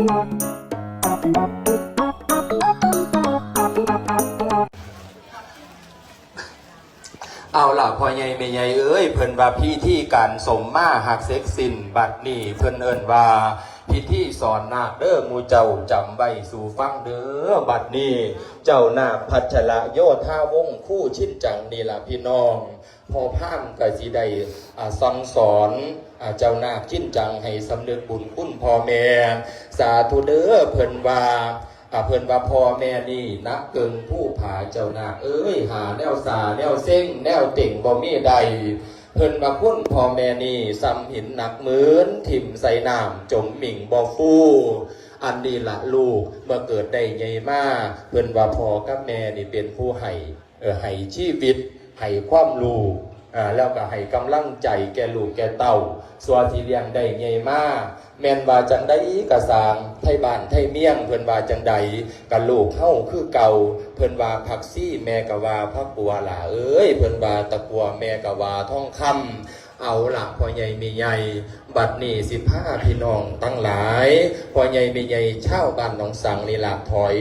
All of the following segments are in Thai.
เอาล่ะพ่อใหญ่แม่ใหญ่เอ้ยเพิ่นว่าพิธีการสมมาหักเซ็กสินบัดนี้เพิ่นเอิ้นว่าพิธีสอนนาคเด้อมูเจ้าจำไว้สู่ฟังเด้อบัดนี้ เจ้านาคพัชระโยธาวงคู่ชิ้นจังนี่ล่ะพี่น้อง พอพามกสิได้อ่าสั่งสอน เจ้านาคชิ้นจังให้สำนึกบุญคุณพ่อแม่ สาธุเด้อเพิ่นว่าอาเพิ่นว่าพ่อแม่นี่นักเกินผู้ผาเจ้านาคเอ้ยหาแนวสาแนวเส้งแนวเต่งบ่มีใด เพิ่นว่าพุ่นพ่อแม่นี่ซ้ำหินหนักเหมือนถิ่มใส่น้ำจมหมิ่งบ่ฟูอันนี้ละลูกเมื่อเกิดได้ใหญ่มากเพิ่นว่าพ่อกับแม่นี่เป็นผู้ให้เออให้ชีวิตให้ความรู้อ่า แล้วก็ให้กำลังใจแก่ลูกแก่เต้าส่วนที่เลี้ยงได้ใหญ่มากแม่นว่าจังได้กะสางไทยบ้านไทยเมี่ยง เพิ่นว่าจังใดกะลูกเฮาคือเก่า เพิ่นว่าผักซี่แม่กะว่าพักบัวล่ะเอ้ย เพิ่นว่าตะกัวแม่กะว่าทองคำเอาล่ะพ่อใหญ่มีใหญ่ บัดนี้สิพาพี่น้องตั้งหลายพ่อใหญ่มีใหญ่เช่าบ้านหนองสังนี่ล่ะถอย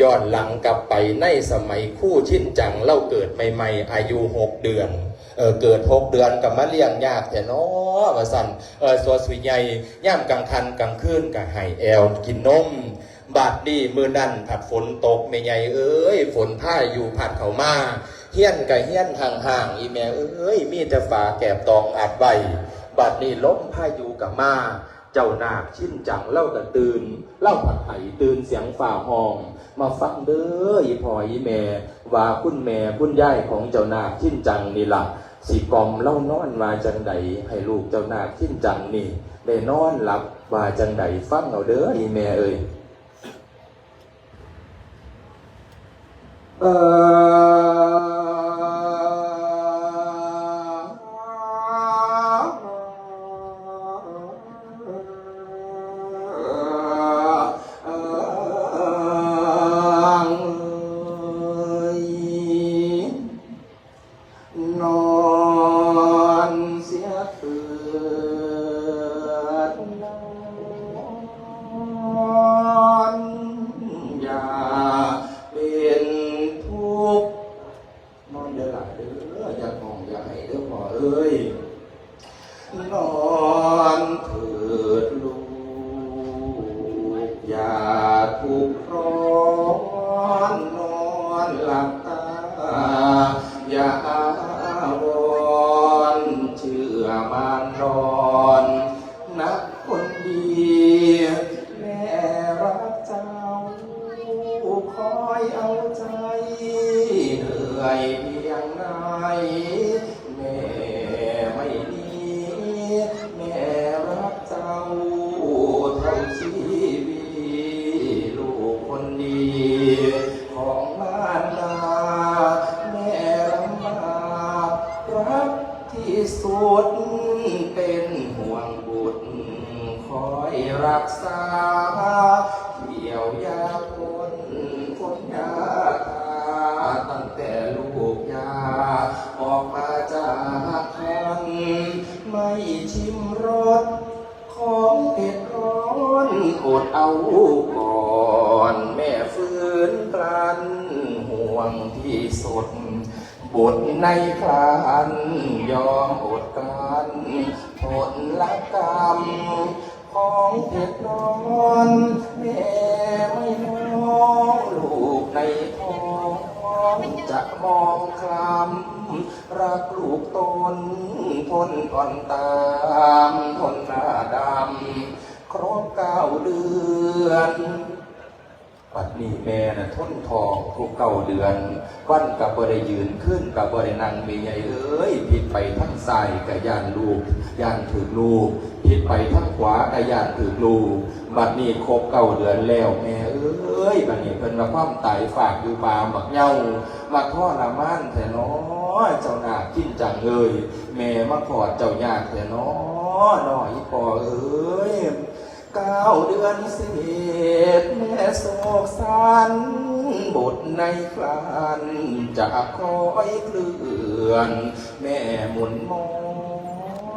ย้อนหลังกลับไปในสมัยคู่ชิ้นจังเล่าเกิดใหม่ๆ อายุหกเดือนเออเกิดหกเดือนกับมาเลี้ยงยากแต่น้อว่าสั่นเออสวสวิใหญ่ย่ำกลางคันกลางคืนกับไห้แอลกินนมบาดนี้มือนั่นผัดฝนตกไม่ใหญ่เอ้ยฝนผ้าอยู่ผัดเขามาเฮี้ยนกับเฮี้ยนห่างๆอีแม่เอ้ยมีแต่ฝาแกบตองอัดใบบาดนี้ล้มผ้าอยู่กับมา เจ้านาคชิ้นจังเล่ากันตื่น เล่าผัดไห้ตื่นเสียงฝ่าห้อง มาฟังเด้ออีพ่ออีแม่ว่าคุณแม่คุณยายของเจ้านาคชิ้นจังนี่ละสิกอมเล่านอนมาจังใดให้ลูกเจ้านาคชิ้นจังนี่ได้นอนหลับว่าจังใดฟังเอาเด้ออีแม่เอ้ยเออ นอนเถิ สุดเป็นห่วงบุตร คอยรักษาเกี่ยวยาคนคนยาตาตั้งแต่ลูกยา ออกมาจากคันไม่ชิมรสของเผ็ดร้อนอดเอาก่อน แม่ฟื้นกลันห่วงที่สุด บทในคลานยอมอดกันผลละกรรม ของเผ็ดร้อนแม่ไม่มองลูกในท้องจะมองคลำรักลูกตนทนก่อนตามทนหน้าดำ ครบเก้าเดือน ปัดนี้แม่น่ะทนทองทุกเก้าเดือนวันกับบ่ได้ยืนขึ้นกับบ่ได้นั่งมีใหญ่เอ้ยผิดไปทั้งซ้ายกับยานลูกยานถือลูกผิดไปทั้งขวากับยานถือลูกบัดนี้ครบเก้าเดือนแล้วแม่เอ้ยบัดนี้เพิ่นมาความตายฝากอยู่บาบักเหย้ามาทอละมานแต่น้อเจ้าหน้ากินจังเลยแม่มาขอดเจ้ายากแต่น้อน้อยพอเอ้ย เก้าเดือนเศษแม่โศกสันบทในคลานจะคอยเคลื่อน แม่หมุนมอ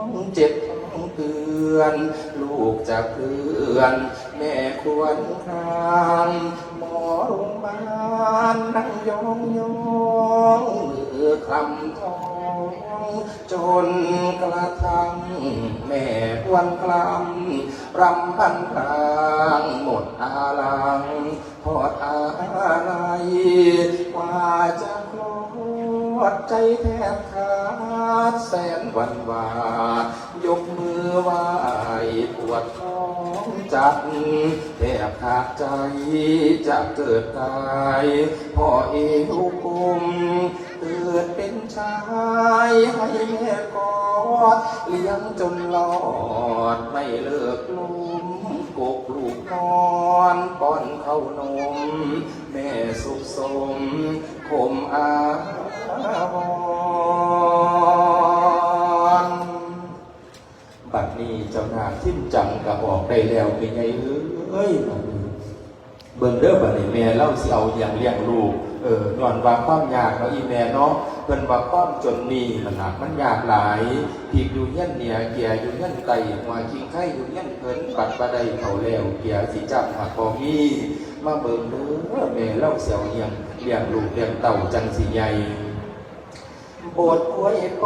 งเจ็บท้องเตืออนลูกจะเคลื่อน แม่ควรครางหมอโรงพยาบาลนั่งยองยองมือคลำทองจน รำพันกลางหมดอาลังทอดอะไรกว่าจะคลอดใจแทบขาดแสนวันวายกมือไหวปวดท้องจัดแทบขาดใจจะเกิดตายพ่อเอวกุมเกิดเป็นชายให้แม่กอดเลี้ยงจนหลอดไม่เลิก กลุมกกลูกนอนป้อนเข้านม แม่สุขสมคมอาวรบัดนี้เจ้านาทิ้มจังกระบอกได้แล้วเป็นไงเอ้ยบัดนี้เบิ่งเด้อบัดนี้แม่เล่าสิเอาอย่างเลี้ยงลูกเออย้อนว่าความยากเนาะอีแม่เนาะ เพิ่นว่าความจนนี่มันหนักมันยากหลายพีกอยู่เงี้ยนเนียเกียอยู่เงี้ยนไตหัวคิงไข่อยู่เงี้ยนเพิ่นปัดบะไดเขาแล้วเกียสิจับหักบ่มีมาเบิ่งเด้อแม่เล่าเสียวเหียงเลี้ยงลูกเลี้ยงเต่าจังสิใหญ่บทอวยพ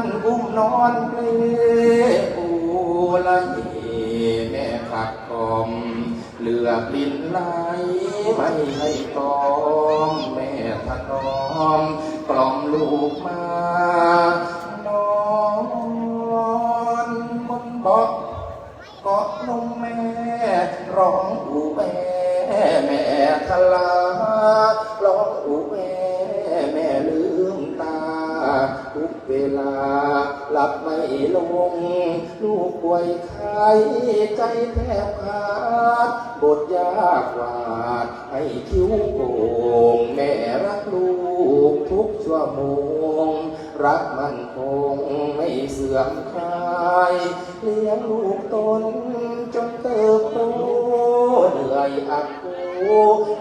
รอุ้มนอนเพลปูละเยแม่ขัดกอมเหลือกลิ้นไหลไม่ให้ตอมแม่ถนอม กล่อมลูกมานอนบนเบาะเกาะนมแม่ร้องอูแม่แม่ทลาร้องอูแม่แม่ลืมตา ทุกเวลาหลับไม่ลง ลูกป่วยไข้ใจแทบขาดบทยากหวาดให้คิ้วโกร ทุกชั่วโมงรักมันคงไม่เสื่อมคลายเลี้ยงลูกตนจนเติบโตเหนื่อยอักโก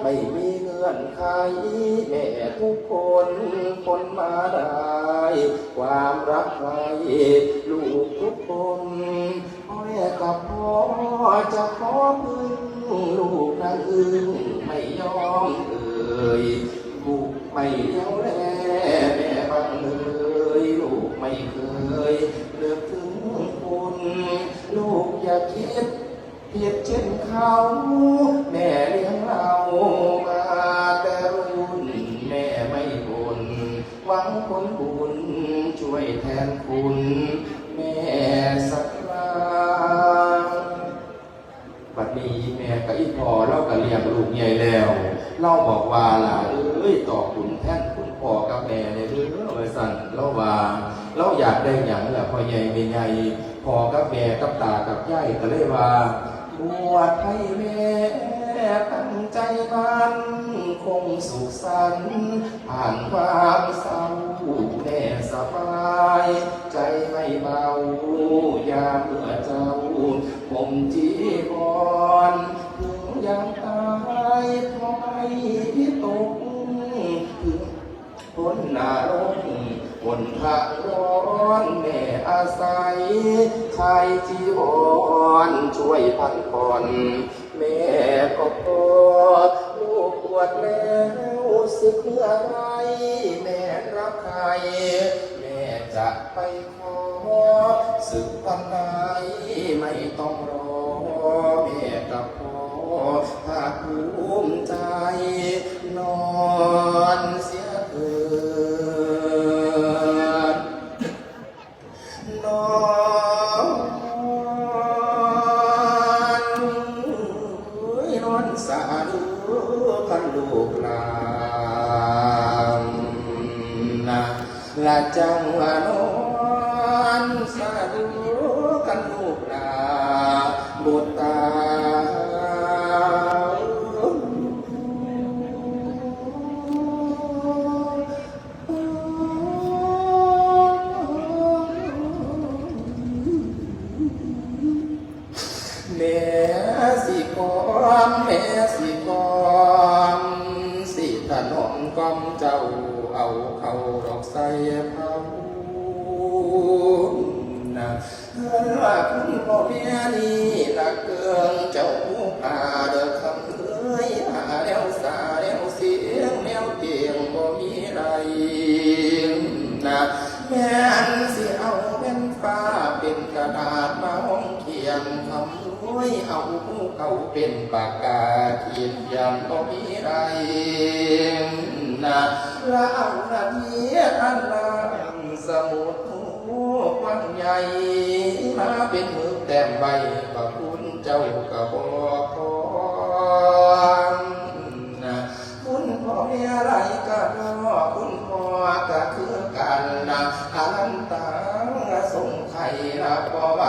ไม่มีเงื่อนไขแม่ทุกคนคนมาได้ ความรักใครลูกทุกคนพ่อแม่กับพ่อจะขอพึ่งลูกนั่งอึ้งไม่ยอมเอ่ยลูกไม่เลี้ยวแล ไม่เคยเลือกถึงคุณ ลูกอย่าคิดเพียดเช่นเขา แม่เลี้ยงเรามาแต่รุ่นแม่ไม่บ่นหวังผลบุญช่วยแทนคุณ แม่สักครั้งบัดนี้แม่กับอีพอเราก็เลี้ยงลูกใหญ่แล้ว เราบอกว่าล่ะเอ้ยต่อขุนแท่นาอยากได้หยังละพ่อใหญ่แม่ใหญ่พ่อกับแม่กับตากับยายก็เลยว่าบวชให้แม่ตั้งใจมันคงสุขสันต์ผ่านความเศร้าแม่สบาย ใจไม่เบายามเมื่อเจ้าผมจีบอนถึงยังตายพราะไม่พิตกถึงพ้นนารก บนพระร้อนแม่อาศัยชายจีวรช่วยพันผ่อนแม่า เอาผู้เขาเป็นปากกาเขียนยันบ่มีไรนะละเอาละเมียอันละสมุดหูกว้างใหญ่มาเป็นมือแต้มใบพระคุณเจ้ากระบอกพรนะคุณพ่อแม่ไรก็รอคุณพ่อก็คือกันนะอลันตังสงไข่ละบ่ไหว